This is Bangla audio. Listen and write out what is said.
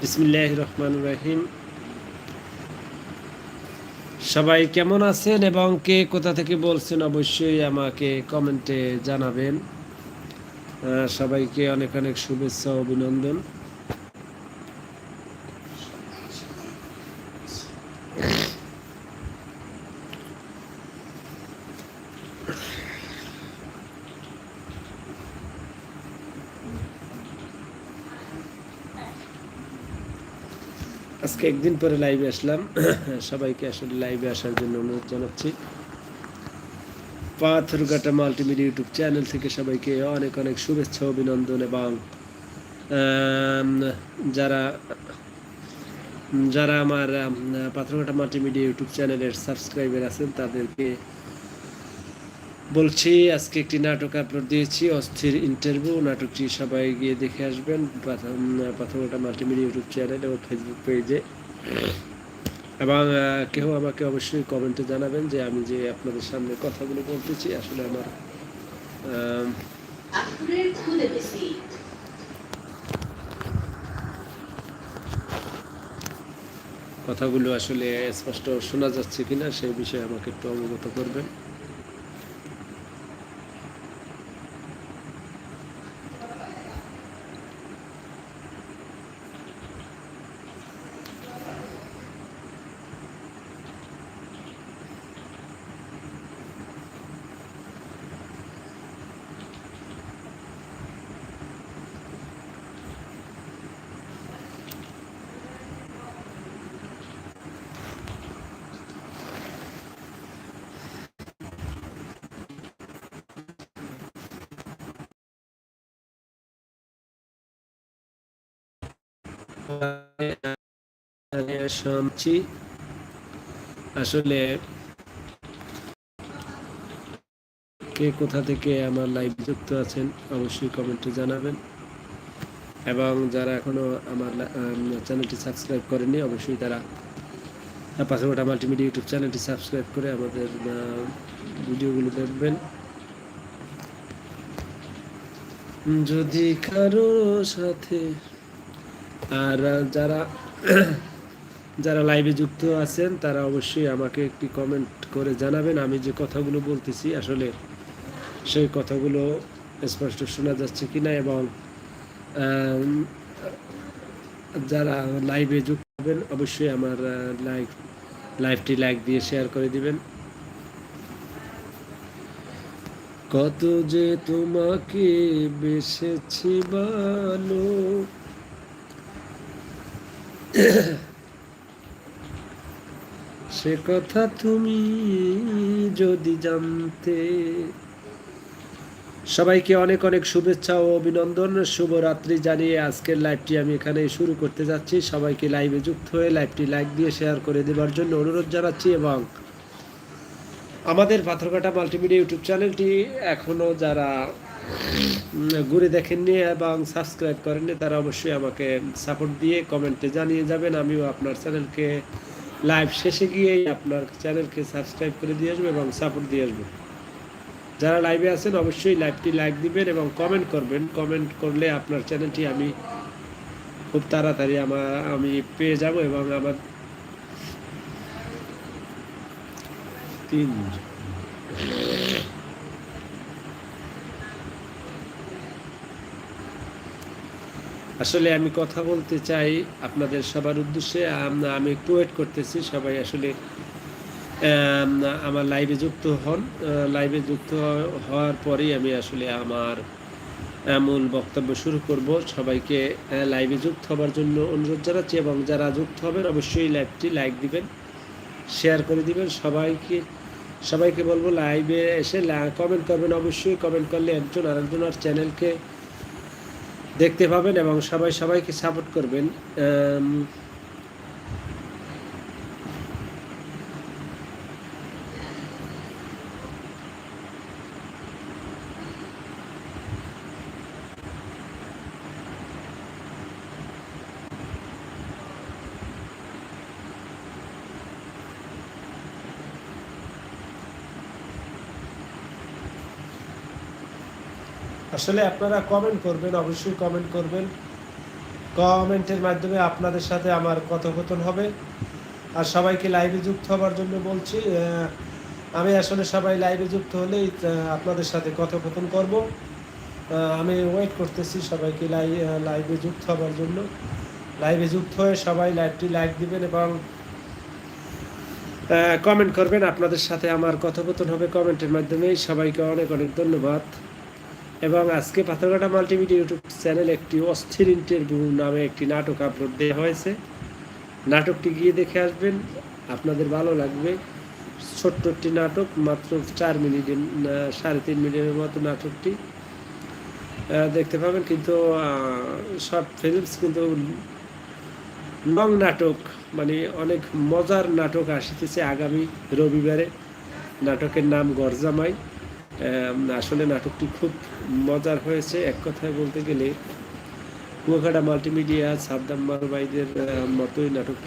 বিসমিল্লাহ রহমান রাহিম সবাই কেমন আছেন এবং কে কোথা থেকে বলছেন অবশ্যই আমাকে কমেন্টে জানাবেন। সবাইকে অনেক অনেক শুভেচ্ছা অভিনন্দন। আজকে একদিন পরে লাইভে আসলাম। সবাইকে আসলে লাইভে আসার জন্য অনুরোধ জানাচ্ছি। পাথরঘাটা মাল্টিমিডিয়া ইউটিউব চ্যানেল থেকে সবাইকে অনেক অনেক শুভেচ্ছা, অভিনন্দন এবং যারা যারা আমার পাথরঘাটা মাল্টিমিডিয়া ইউটিউব চ্যানেলের সাবস্ক্রাইবার আছেন, তাদেরকে বলছি, আজকে একটি নাটক আপলোড দিয়েছি, অস্থির ইন্টারভিউ নাটকটি সবাই গিয়ে দেখে আসবেন। পাথরঘাটা মাল্টিমিডিয়া ইউটিউব চ্যানেল এবং ফেসবুক পেজে এবং কেউ আমাকে অবশ্যই কমেন্টে জানাবেন যে আমি যে আপনাদের সামনে কথাগুলো বলতেছি, আসলে আমার. কথাগুলো আসলে স্পষ্ট শোনা যাচ্ছে কিনা, সেই বিষয়ে আমাকে একটু অবগত করবেন। শুনছি। আসলে কে কোথা থেকে আমার লাইভ যুক্ত আছেন, অবশ্যই কমেন্টে জানাবেন। এবং যারা এখনও আমার চ্যানেলটি সাবস্ক্রাইব করেনি অবশ্যই তারা পাথরঘাটা মাল্টিমিডিয়া ইউটিউব চ্যানেলটি সাবস্ক্রাইব করে আমাদের ভিডিওগুলো দেখবেন। যদি কারও সাথে আর যারা যারা লাইভে যুক্ত আছেন, তারা অবশ্যই আমাকে একটি কমেন্ট করে জানাবেন। আমি যে কথাগুলো বলতেছি, আসলে সেই কথাগুলো স্পষ্ট শোনা যাচ্ছে কি না এবং যারা লাইভে যুক্ত হবেন, অবশ্যই আমার লাইভ লাইভটি লাইক দিয়ে শেয়ার করে দিবেন। কত যে তোমাকে বেসেছি ভালো সে কথা তুমি যদি জানতে। সবাইকে অনেক অনেক শুভেচ্ছা ও অভিনন্দন। শুভরাত্রি জানিয়ে আজকের লাইভটি আমি এখানে শুরু করতে যাচ্ছি। সবাইকে লাইভে যুক্ত হয়ে লাইভটি লাইক দিয়ে শেয়ার করে দেবার জন্য অনুরোধ জানাচ্ছি এবং আমাদের পাথরঘাটা মাল্টিমিডিয়া ইউটিউব চ্যানেলটি এখনও যারা ঘুরে দেখেননি এবং সাবস্ক্রাইব করেননি, তারা অবশ্যই আমাকে সাপোর্ট দিয়ে কমেন্টে জানিয়ে যাবেন। আমিও আপনার চ্যানেলকে লাইভ শেষে গিয়েই আপনার চ্যানেলকে সাবস্ক্রাইব করে দিয়ে আসব এবং সাপোর্ট দিয়ে আসব। যারা লাইভে আছেন, অবশ্যই লাইভটি লাইক দিবেন এবং কমেন্ট করবেন। কমেন্ট করলে আপনার চ্যানেলটি আমি খুব তাড়াতাড়ি আমার আমি পেয়ে যাব এবং আমার তিন আসলে আমি কথা বলতে চাই আপনাদের সবার উদ্দেশ্যে। আম- একটু ওয়েট করতেছি, সবাই আসলে আমার লাইভে যুক্ত হন। লাইভে যুক্ত হওয়ার পরেই আমি আসলে আমার মূল বক্তব্য শুরু করব। সবাইকে লাইভে যুক্ত হবার জন্য অনুরোধ জানাচ্ছি এবং যারা যুক্ত হবেন অবশ্যই লাইভটি লাইক দিবেন শেয়ার করে দিবেন। সবাইকে সবাইকে বলব লাইভে এসে কমেন্ট করবেন। অবশ্যই কমেন্ট করলে একজন আরেকজনের চ্যানেলকে দেখতে পাবেন এবং সবাই সবাইকে সাপোর্ট করবেন। আসলে আপনারা কমেন্ট করবেন, অবশ্যই কমেন্ট করবেন। কমেন্টের মাধ্যমে আপনাদের সাথে আমার কথোপকথন হবে। আর সবাইকে লাইভে যুক্ত হবার জন্য বলছি আমি আসলে সবাই লাইভে যুক্ত হলেই আপনাদের সাথে কথোপকথন করব। আমি ওয়েট করতেছি সবাইকে লাই লাইভে যুক্ত হবার জন্য। লাইভে যুক্ত হয়ে সবাই লাইভটি লাইক দিবেন এবং কমেন্ট করবেন। আপনাদের সাথে আমার কথোপকথন হবে কমেন্টের মাধ্যমে সবাইকে অনেক অনেক ধন্যবাদ। এবং আজকে পাথরঘাটা মাল্টিমিডিয়া ইউটিউব চ্যানেল একটি অস্থির ইন্টারভিউ নামে একটি নাটক আপলোড দেওয়া হয়েছে। নাটকটি গিয়ে দেখে আসবেন, আপনাদের ভালো লাগবে। ছোট্ট একটি নাটক, মাত্র চার মিনিটের সাড়ে তিন মিনিটের মতো নাটকটি। দেখতে পাবেন কিন্তু শর্ট ফিল্মস কিন্তু লং নাটক মানে অনেক মজার নাটক আসিতেছে আগামী রবিবারে। নাটকের নাম গরজামাই আসলে নাটকটি খুব মজার হয়েছে। এক কথায় বলতে গেলে কুয়াকাটা মাল্টিমিডিয়া সাদ্দাম বাইদের মতোই নাটক